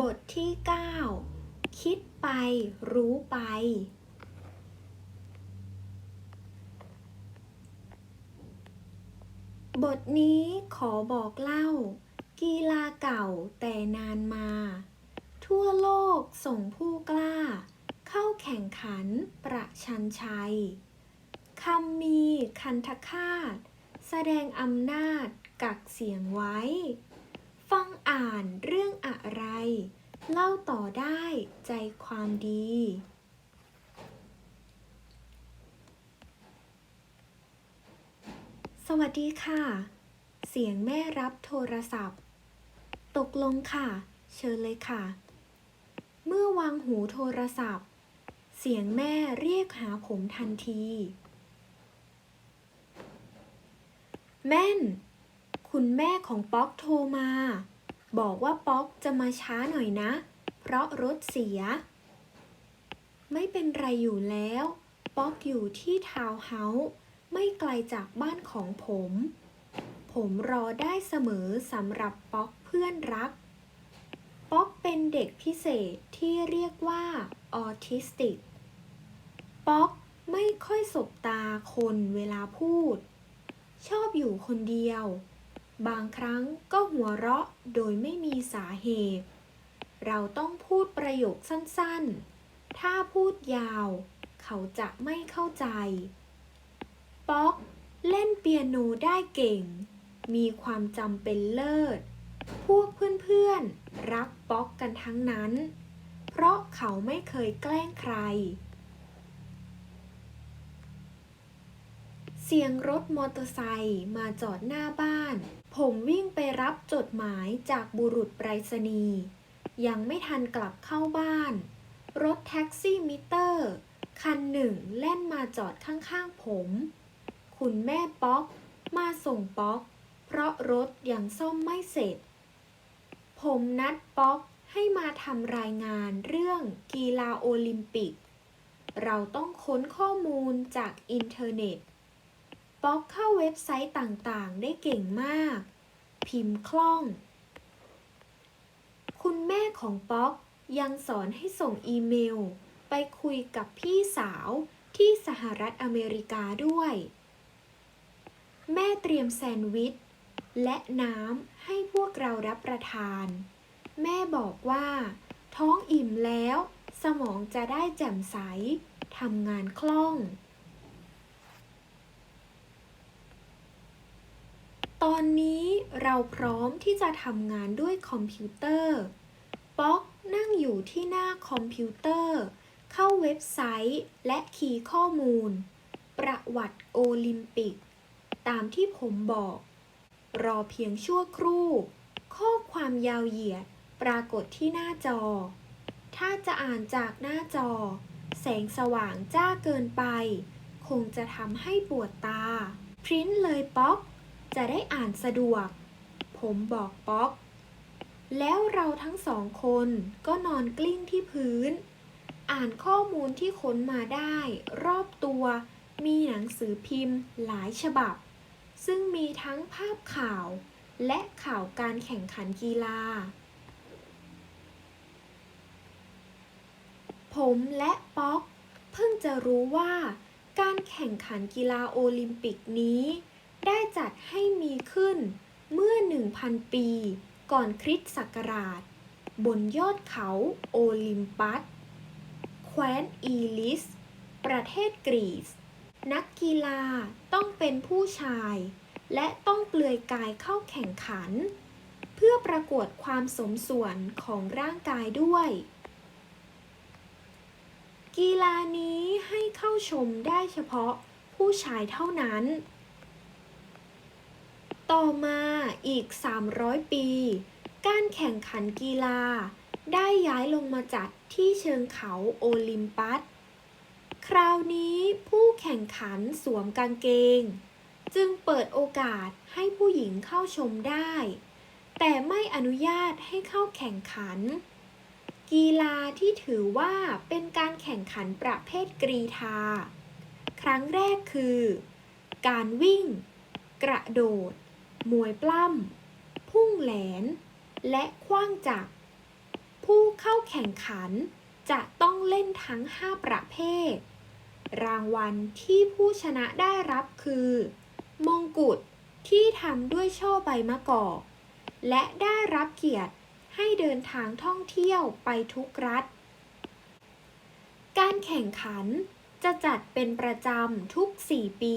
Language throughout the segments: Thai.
บทที่ 9 คิดไปรู้ไป บทนี้ขอบอกเล่า กีฬาเก่าแต่นานมา ทั่วโลกส่งผู้กล้า เข้าแข่งขันประชันชัยคำมีคันทคาต แสดงอำนาจกักเสียงไว้ ฟังอ่านเรื่องอะไร เล่าต่อได้ใจความดี สวัสดีค่ะ เสียงแม่รับโทรศัพท์ ตกลงค่ะ เชิญเลยค่ะ เมื่อวางหูโทรศัพท์ เสียงแม่เรียกหาผมทันที แม่น คุณแม่ของป๊อกโทรมา บอกว่าป๊อกจะมาช้าหน่อยนะ เพราะรถเสีย ไม่เป็นไรอยู่แล้ว ป๊อกอยู่ที่ทาวน์เฮาส์ไม่ไกลจากบ้านของผม ผมรอได้เสมอสำหรับป๊อกเพื่อนรัก ป๊อกเป็นเด็กพิเศษที่เรียกว่าออทิสติก ป๊อกไม่ค่อยสบตาคนเวลาพูด ชอบอยู่คนเดียว บางครั้งก็หัวเราะโดยไม่มีสาเหตุ เราต้องพูดประโยคสั้นๆ ถ้าพูดยาว เขาจะไม่เข้าใจ ป๊อกเล่นเปียโนได้เก่ง มีความจำเป็นเลิศ พวกเพื่อนๆ รักป๊อกกันทั้งนั้น เพราะเขาไม่เคยแกล้งใคร สียงรถมอเตอร์ไซค์มาจอดหน้าบ้าน ผมวิ่งไปรับจดหมายจากบุรุษไปรษณีย์ยังไม่ทันกลับเข้าบ้าน รถแท็กซี่มิเตอร์ คันหนึ่งแล่นมาจอดข้างๆผม คุณแม่ป๊อกมาส่งป๊อก เพราะรถยังซ่อมไม่เสร็จ ผมนัดป๊อกให้มาทำรายงานเรื่องกีฬาโอลิมปิก เราต้องค้นข้อมูลจากอินเทอร์เน็ต ป๊อกเข้าเว็บไซต์ต่างๆ ได้เก่งมาก พิมพ์คล่อง คุณแม่ของป๊อกยังสอนให้ส่งอีเมล ไปคุยกับพี่สาวที่สหรัฐอเมริกาด้วย แม่เตรียมแซนด์วิช และน้ำให้พวกเรารับประทาน แม่บอกว่า ท้องอิ่มแล้ว สมองจะได้แจ่มใสทำงานคล่อง ตอนนี้เราพร้อมที่จะทำงานด้วยคอมพิวเตอร์ ป๊อกนั่งอยู่ที่หน้าคอมพิวเตอร์ เข้าเว็บไซต์ และคีย์ข้อมูล ประวัติโอลิมปิก ตามที่ผมบอก รอเพียงชั่วครู่ ข้อความยาวเหยียดปรากฏที่หน้าจอ ถ้าจะอ่านจากหน้าจอ แสงสว่างจ้าเกินไป คงจะทำให้ปวดตา พริ้นเลยป๊อก จะได้อ่านสะดวก ผมบอกป๊อก แล้วเราทั้งสองคนก็นอนกลิ้งที่พื้น อ่านข้อมูลที่ค้นมาได้ รอบตัวมีหนังสือพิมพ์หลายฉบับ ซึ่งมีทั้งภาพข่าว และข่าวการแข่งขันกีฬา ผมและป๊อก เพิ่งจะรู้ว่าการแข่งขันกีฬาโอลิมปิกนี้ ได้จัดให้มีขึ้นเมื่อ 1,000 ปี ก่อนคริสต์ศักราช บนยอดเขาโอลิมปัส แคว้นอีลิส ประเทศกรีซ นักกีฬาต้องเป็นผู้ชาย และต้องเปลือยกายเข้าแข่งขัน เพื่อประกวดความสมส่วนของร่างกายด้วย กีฬานี้ให้เข้าชมได้เฉพาะผู้ชายเท่านั้น ต่อมาอีก 300 ปี การแข่งขันกีฬา ได้ย้ายลงมาจัดที่เชิงเขาโอลิมปัส คราวนี้ผู้แข่งขันสวมกางเกง จึงเปิดโอกาสให้ผู้หญิงเข้าชมได้ แต่ไม่อนุญาตให้เข้าแข่งขัน กีฬาที่ถือว่าเป็นการแข่งขันประเภทกรีธา ครั้งแรกคือ การวิ่ง กระโดด มวยปล้ำ พุ่งแหลน และขว้างจักรผู้เข้าแข่งขันจะต้องเล่นทั้ง 5 ประเภท รางวัลที่ผู้ชนะได้รับคือ มงกุฎที่ทำด้วยช่อใบมะกอก และได้รับเกียรติให้เดินทางท่องเที่ยวไปทุกรัฐ การแข่งขันจะจัดเป็นประจำทุก 4 ปี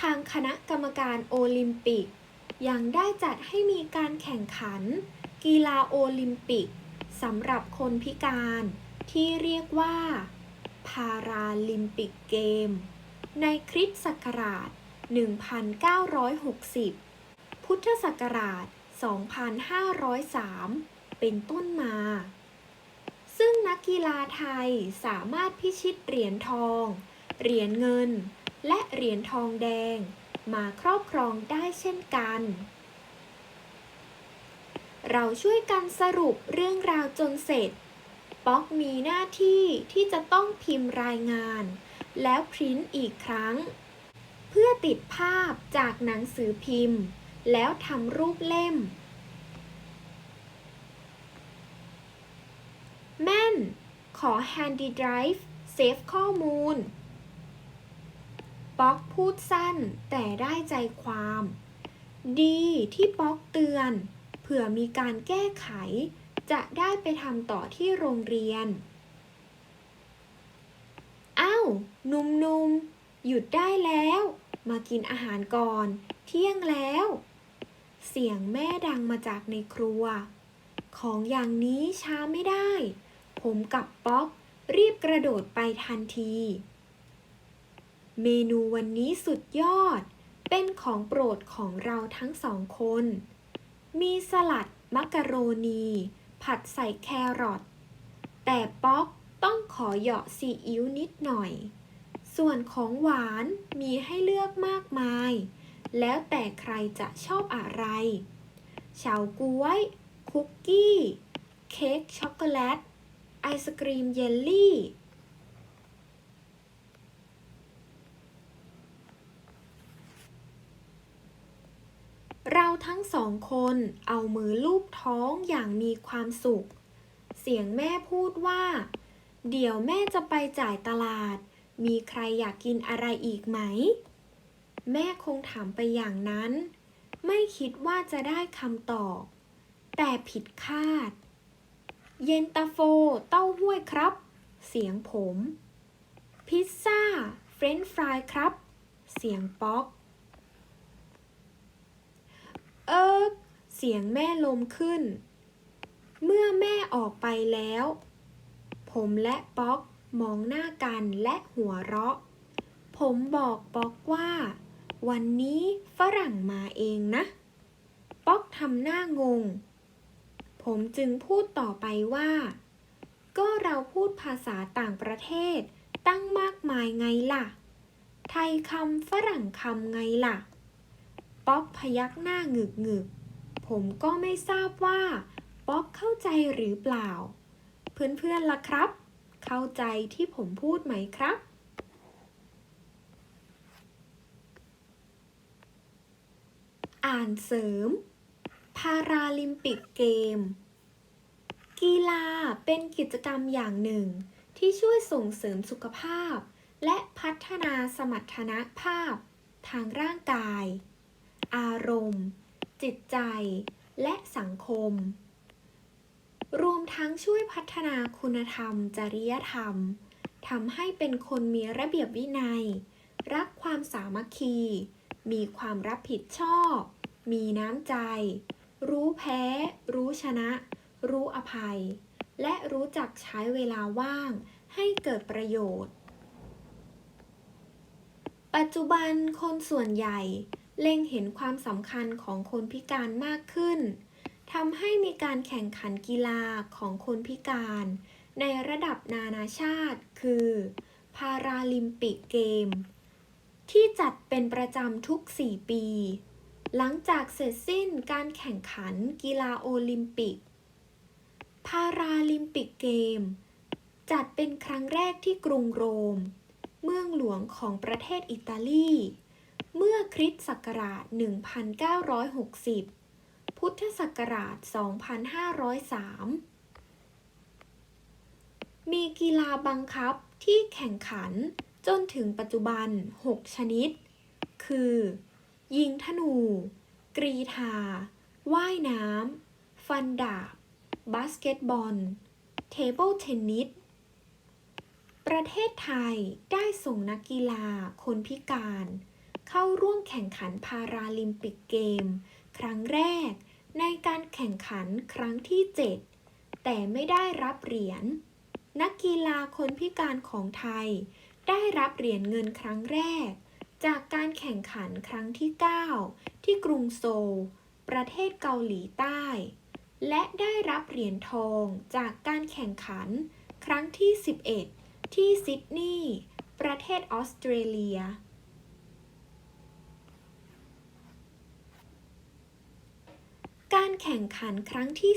ทางคณะกรรมการโอลิมปิก ยังได้จัดให้มีการแข่งขัน กีฬาโอลิมปิกสำหรับคนพิการที่เรียกว่า พาราลิมปิกเกม ในคริสตศักราช 1960 พุทธศักราช 2503 เป็นต้นมา ซึ่งนักกีฬาไทยสามารถพิชิตเหรียญทอง เหรียญเงิน และเหรียญทองแดง มาครอบครองได้เช่นกัน เราช่วยกันสรุปเรื่องราวจนเสร็จ ป๊อกมีหน้าที่ที่จะต้องพิมพ์รายงาน แล้วพริ้นอีกครั้ง เพื่อติดภาพจากหนังสือพิมพ์ แล้วทำรูปเล่ม แม่น ขอ Handy Drive เซฟข้อมูล ป๊อกพูดสั้นแต่ได้ใจความ ดีที่ป๊อกเตือน เผื่อมีการแก้ไข จะได้ไปทำต่อที่โรงเรียน อ้าวหนุ่มๆหยุดได้แล้ว มากินอาหารก่อน เที่ยงแล้ว เสียงแม่ดังมาจากในครัว ของอย่างนี้ช้าไม่ได้ ผมกับป๊อกรีบกระโดดไปทันที เมนูวันนี้สุดยอด เป็นของโปรดของเราทั้งสองคน มีสลัดมักกะโรนี ผัดใส่แครอท แต่ป๊อกต้องขอเหยาะซีอิ๊วนิดหน่อย ส่วนของหวานมีให้เลือกมากมาย แล้วแต่ใครจะชอบอะไร เฉาก๊วย คุกกี้ เค้กช็อกโกแลต ไอศกรีมเยลลี่ เราทั้ง สองคนเอามือลูบท้องอย่างมีความสุข เสียงแม่พูดว่า เดี๋ยวแม่จะไปจ่ายตลาด มีใครอยากกินอะไรอีกไหม แม่คงถามไปอย่างนั้น ไม่คิดว่าจะได้คำตอบ แต่ผิดคาด เย็นตาโฟเต้าห้วยครับ เสียงผม พิซซ่า เฟรนช์ฟรายครับ เสียงป๊อก เอิกเสียงแม่ลมขึ้น เมื่อแม่ออกไปแล้ว ผมและป๊อกมองหน้ากันและหัวเราะ ผมบอกป๊อกว่า วันนี้ฝรั่งมาเองนะ ป๊อกทำหน้างง ผมจึงพูดต่อไปว่า ก็เราพูดภาษาต่างประเทศตั้งมากมายไงล่ะ ไทยคำฝรั่งคำไงล่ะ ป๊อกพยักหน้าหงึกหงึกผมก็ไม่ทราบว่า ป๊อกเข้าใจหรือเปล่า เพื่อนๆล่ะครับ เข้าใจที่ผมพูดไหมครับอ่านเสริม พาราลิมปิกเกม กีฬาเป็นกิจกรรมอย่างหนึ่ง ที่ช่วยส่งเสริมสุขภาพ และพัฒนาสมรรถนะภาพ ทางร่างกาย อารมณ์ จิตใจ และสังคม รวมทั้งช่วยพัฒนาคุณธรรม จริยธรรมทำให้เป็นคนมีระเบียบวินัย รักความสามัคคี มีความรับผิดชอบ มีน้ำใจ รู้แพ้ รู้ชนะ รู้อภัย และรู้จักใช้เวลาว่างให้เกิดประโยชน์ ปัจจุบันคนส่วนใหญ่ เล็งเห็นความสำคัญของคนพิการมากขึ้นทำให้มีการแข่งขันกีฬาของคนพิการ ในระดับนานาชาติ คือพาราลิมปิกเกม ที่จัดเป็นประจำทุก 4 ปี หลังจากเสร็จสิ้นการแข่งขันกีฬาโอลิมปิก พาราลิมปิกเกม จัดเป็นครั้งแรกที่กรุงโรม เมืองหลวงของประเทศอิตาลี เมื่อคริสต์ศักราช 1960 พุทธศักราช 2503 มีกีฬาบังคับที่แข่งขันจนถึงปัจจุบัน 6 ชนิด คือ ยิงธนู กรีธา ว่ายน้ำ ฟันดาบบาสเกตบอล เทเบิลเทนนิส ประเทศไทยได้ส่งนักกีฬาคนพิการ เข้าร่วมแข่งขันพาราลิมปิกเกม ครั้งแรก ในการแข่งขันครั้งที่ 7 แต่ไม่ได้รับเหรียญ นักกีฬาคนพิการของไทย ได้รับเหรียญเงินครั้งแรก จากการแข่งขันครั้งที่ 9 ที่กรุงโซล ประเทศเกาหลีใต้ และได้รับเหรียญทองจากการแข่งขันครั้งที่ 11 ที่ซิดนีย์ประเทศออสเตรเลีย การแข่งขันครั้งที่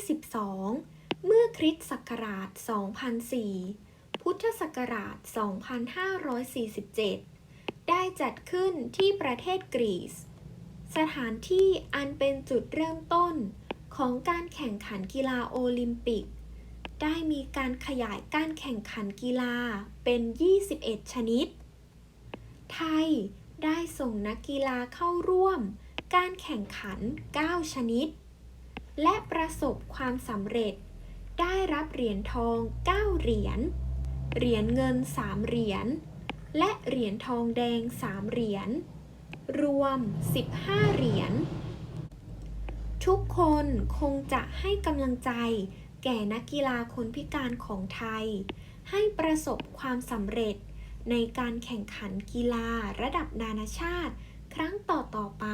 12 เมื่อคริสต์ศักราช 2004 พุทธศักราช 2547 ได้จัดขึ้นที่ประเทศกรีซ สถานที่อันเป็นจุดเริ่มต้นของการแข่งขันกีฬาโอลิมปิก ได้มีการขยายการแข่งขันกีฬาเป็น 21 ชนิด ไทยได้ส่งนักกีฬาเข้าร่วมการแข่งขัน 9 ชนิด และประสบความสำเร็จ ได้รับเหรียญทอง 9 เหรียญ เหรียญเงิน 3 เหรียญ และเหรียญทองแดง 3 เหรียญ รวม 15 เหรียญ ทุกคนคงจะให้กำลังใจ แก่นักกีฬาคนพิการของไทย ให้ประสบความสำเร็จในการแข่งขันกีฬาระดับนานาชาติ ครั้งต่อ ๆ ไป